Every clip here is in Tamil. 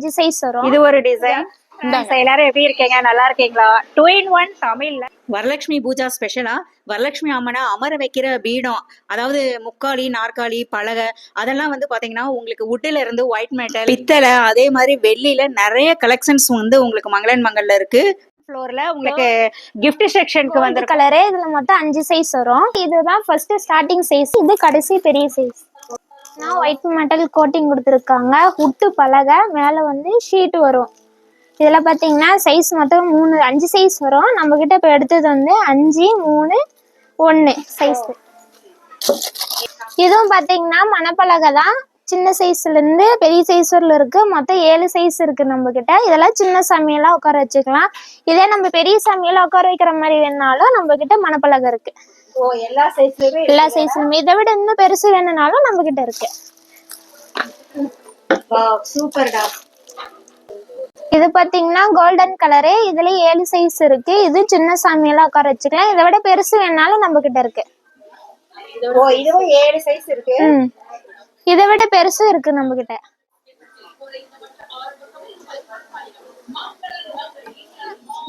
அஞ்சு சைஸ் வரும். இது ஒரு டிசைன் எல்லாரும் எப்படி இருக்கீங்க? நல்லா இருக்கீங்களா? டூ இன் ஒன் தமிழ்ல. வரலட்சுமி பூஜா ஸ்பெஷலா வரலட்சுமி அம்மனை அமர வைக்கிற பீடம் அதாவது முக்காலி நாற்காலி பலகை அதெல்லாம் வந்து பாத்தீங்கன்னா உங்களுக்கு உட்டுல இருந்து ஒயிட் மெட்டல் பித்தளை அதே மாதிரி வெள்ளியில நிறைய கலெக்ஷன்ஸ் வந்து உங்களுக்கு மங்களன் மங்கல்ல இருக்கு. ஃப்ளோர்ல உங்களுக்கு gift செக்ஷனுக்கு வந்து கலரு இதுல மொத்தம் அஞ்சு சைஸ் வரும். இதுதான் ஃபர்ஸ்ட் ஸ்டார்டிங் சைஸ் இது கடைசி பெரிய சைஸ் நான் ஒயிட் மெட்டல் கோட்டிங் கொடுத்துருக்காங்க. ஹுட்டு பலகை மேலே வந்து ஷீட் வரும். இதில் பார்த்தீங்கன்னா சைஸ் மொத்தம் மூணு அஞ்சு சைஸ் வரும். நம்ம கிட்ட இப்போ எடுத்தது வந்து அஞ்சு மூணு ஒன்னு சைஸ் இதுவும் பாத்தீங்கன்னா மணப்பலகை தான். சின்ன சைஸ்ல இருந்து பெரிய சைஸ் வரல இருக்கு. மொத்தம் ஏழு சைஸ் இருக்கு நம்ம கிட்ட இதெல்லாம் சின்ன சமையலாக உட்கார வச்சுக்கலாம். இதே நம்ம பெரிய சமையலாக உட்கார வைக்கிற மாதிரி வேணாலும் நம்ம கிட்ட மணப்பலகை இருக்கு. எல்லா சைஸ்லயுமே எல்லா சைஸ்லுமே இதை விட இன்னும் பெருசு வேணும்னாலும் நம்ம கிட்ட இருக்கு சூப்பர்டா. இது பாத்தீங்கன்னா கோல்டன் கலரு இதுல ஏழு சைஸ் இருக்கு. இது சின்ன சாமியெல்லாம் உட்கார வச்சுக்கலாம். இதை விட பெருசு வேணாலும் நம்ம கிட்ட இருக்கு. ஓ இதுவும் ஏழு சைஸ் இருக்கு? இதை விட பெருசும் இருக்கு நம்ம கிட்ட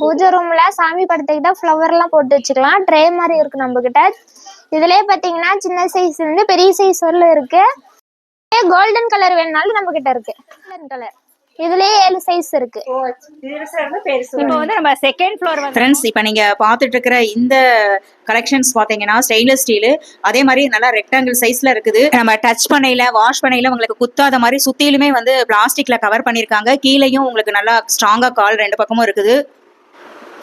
பூஜை ரூம்ல சாமி படத்துக்கிட்ட ஃப்ளவர் எல்லாம் போட்டு வச்சுக்கலாம். ட்ரே மாதிரி இருக்கு நம்ம கிட்ட இதுலயே பாத்தீங்கன்னா சின்ன சைஸ் இருந்து பெரிய சைஸ் வரல இருக்கு. கோல்டன் கலர் வேணும்னாலும் நம்ம கிட்ட இருக்கு. கோல்டன் கலர் இதுலயே ஏழு சைஸ் இருக்கு. இப்போ வந்து நம்ம செகண்ட் ஃப்ளோர் வந்து ஃப்ரெண்ட்ஸ் இப்போ நீங்க பார்த்துட்டு இருக்கிற இந்த கலெக்ஷன்ஸ் பாத்தீங்கன்னா ஸ்டெயின்லெஸ் ஸ்டீல் அதே மாதிரி நல்லா ரெக்டாங்கிள் சைஸ்ல இருக்குது. நம்ம டச் பண்ணையில வாஷ் பண்ணையில உங்களுக்கு குத்தாத மாதிரி சுத்திலுமே வந்து பிளாஸ்டிக்ல கவர் பண்ணிருக்காங்க. கீழேயும் உங்களுக்கு நல்லா ஸ்ட்ராங்கா கால் ரெண்டு பக்கமும் இருக்குது.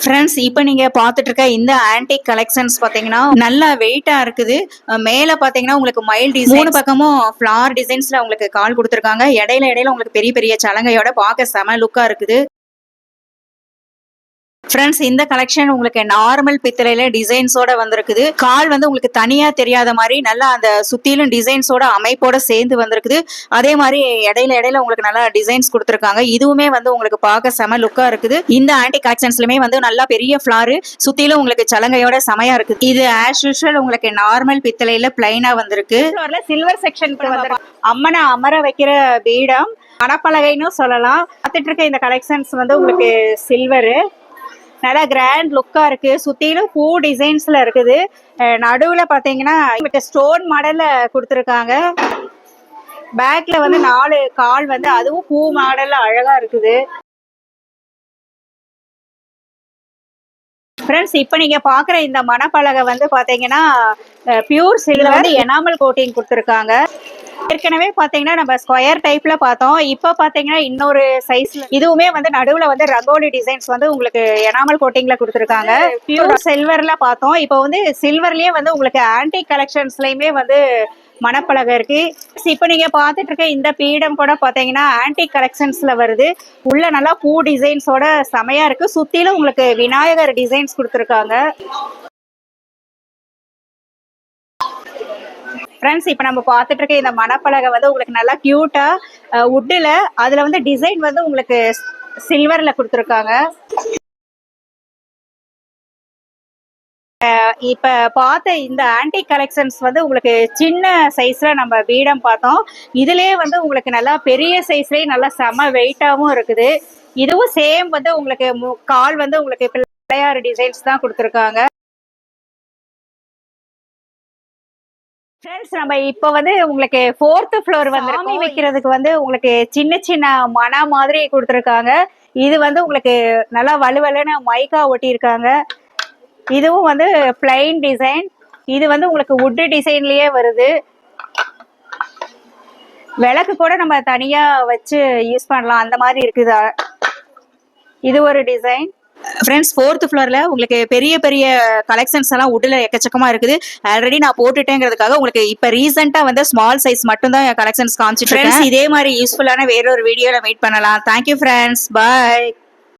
ஃப்ரெண்ட்ஸ் இப்போ நீங்கள் பார்த்துட்டு இருக்க இந்த ஆன்டிக் கலெக்ஷன்ஸ் பார்த்தீங்கன்னா நல்லா வெயிட்டாக இருக்குது. மேலே பார்த்தீங்கன்னா உங்களுக்கு மைல் டிசைன் மூணு பக்கமும் ஃப்ளார் டிசைன்ஸில் உங்களுக்கு கால் கொடுத்துருக்காங்க. இடையில இடையில உங்களுக்கு பெரிய பெரிய சலங்கையோட பார்க்க செம லுக்காக இருக்குது. ஃப்ரெண்ட்ஸ் இந்த கலெக்ஷன் உங்களுக்கு நார்மல் பித்தளையில டிசைன்ஸோட வந்திருக்குது. கால் வந்து உங்களுக்கு தனியா தெரியாத மாதிரி நல்லா அந்த சுத்திலும் டிசைன்ஸோட அமைப்போட சேர்ந்து வந்திருக்குது. அதே மாதிரி இடையில இடையில உங்களுக்கு நல்லா டிசைன்ஸ் கொடுத்துருக்காங்க. இதுவுமே வந்து உங்களுக்கு பார்க்க செம லுக்கா இருக்குது. இந்த ஆன்டி கலெக்ஷன்ஸ்லுமே வந்து நல்லா பெரிய ஃபிளாரு சுத்திலும் உங்களுக்கு சலங்கையோட செமையா இருக்குது. இது ஆஸ் யூஷுவல் உங்களுக்கு நார்மல் பித்தளையில பிளைனா வந்திருக்கு. சில்வர் செக்ஷன் அம்மனை அமர வைக்கிற பீடம் மணப்பலகைன்னு சொல்லலாம். பார்த்துட்டு இருக்க இந்த கலெக்ஷன்ஸ் வந்து உங்களுக்கு சில்வரு நல்லா கிராண்ட் லுக்கா இருக்கு. சுத்திலும் பூ டிசைன்ஸ்ல இருக்குது. நடுவுல பாத்தீங்கன்னா ஸ்டோன் மாடல்ல கொடுத்துருக்காங்க. பேக்ல வந்து நாலு கால் வந்து அதுவும் பூ மாடல்ல அழகா இருக்குது. ஃப்ரெண்ட்ஸ் இப்போ நீங்க பாக்குற இந்த மணப்பலகை வந்து பாத்தீங்கன்னா பியூர் சில்வர் வந்து எனாமல் கோட்டிங் கொடுத்துருக்காங்க. ஏற்கனவே பாத்தீங்கன்னா நம்ம ஸ்கொயர் டைப்ல பார்த்தோம். இப்போ பாத்தீங்கன்னா இன்னொரு சைஸ்ல இதுவுமே வந்து நடுவுல வந்து ரங்கோலி டிசைன்ஸ் வந்து உங்களுக்கு எனாமல் கோட்டிங்ல கொடுத்துருக்காங்க. பியூர் சில்வர்ல பார்த்தோம். இப்போ வந்து சில்வர்லயே வந்து உங்களுக்கு ஆன்டிக் கலெக்ஷன்ஸ்லயுமே வந்து மணப்பலகை இருக்கு. இப்போ நீங்க பார்த்துட்டு இருக்க இந்த பீடம் கூட பார்த்தீங்கன்னா ஆன்டி கலெக்ஷன்ஸ்ல வருது. உள்ள நல்லா பூ டிசைன்ஸோட செமையா இருக்கு. சுற்றிலும் உங்களுக்கு விநாயகர் டிசைன்ஸ் கொடுத்துருக்காங்க. ஃப்ரெண்ட்ஸ் இப்போ நம்ம பார்த்துட்டு இருக்க இந்த மணப்பலகை வந்து உங்களுக்கு நல்லா க்யூட்டாக உட்டில் அதில் வந்து டிசைன் வந்து உங்களுக்கு சில்வரில் கொடுத்துருக்காங்க. இப்போ பார்த்த இந்த ஆன்டிக் கலெக்ஷன்ஸ் வந்து உங்களுக்கு சின்ன சைஸில் நம்ம பீடம் பார்த்தோம். இதுலேயே வந்து உங்களுக்கு நல்லா பெரிய சைஸ்லேயே நல்லா செம வெயிட்டாகவும் இருக்குது. இதுவும் சேம் வந்து உங்களுக்கு கால் வந்து உங்களுக்கு பிள்ளையார் டிசைன்ஸ் தான் கொடுத்துருக்காங்க. ஃப்ரெண்ட்ஸ் நம்ம இப்போ வந்து உங்களுக்கு ஃபோர்த் ஃப்ளோர் வந்து சாமி வைக்கிறதுக்கு வந்து உங்களுக்கு சின்ன சின்ன மன மாதிரி கொடுத்துருக்காங்க. இது வந்து உங்களுக்கு நல்லா வலுவலுன்னு மைக்கா ஒட்டியிருக்காங்க. இதுவும் வந்து பிளைன் டிசைன் இது வந்து உங்களுக்கு வுட்டு டிசைன்லயே வருது. விளக்கு கூட நம்ம தனியா வச்சு யூஸ் பண்ணலாம். அந்த மாதிரி இருக்குது. இது ஒரு டிசைன் ஃப்ரெண்ட்ஸ் ஃபோர்த் ஃப்ளோரில் உங்களுக்கு பெரிய பெரிய கலெக்ஷன்ஸ் எல்லாம் உட்டில் எக்கச்சக்கமாக இருக்குது. ஆல்ரெடி நான் போட்டுட்டேங்கிறதுக்காக உங்களுக்கு இப்போ ரீசெண்டாக வந்து ஸ்மால் சைஸ் மட்டும் தான் கலெக்ஷன்ஸ் காமிச்சிட்டு ஃப்ரெண்ட்ஸ் இதே மாதிரி யூஸ்ஃபுல்லான வேறொரு வீடியோவில் வெயிட் பண்ணலாம். Thank you friends bye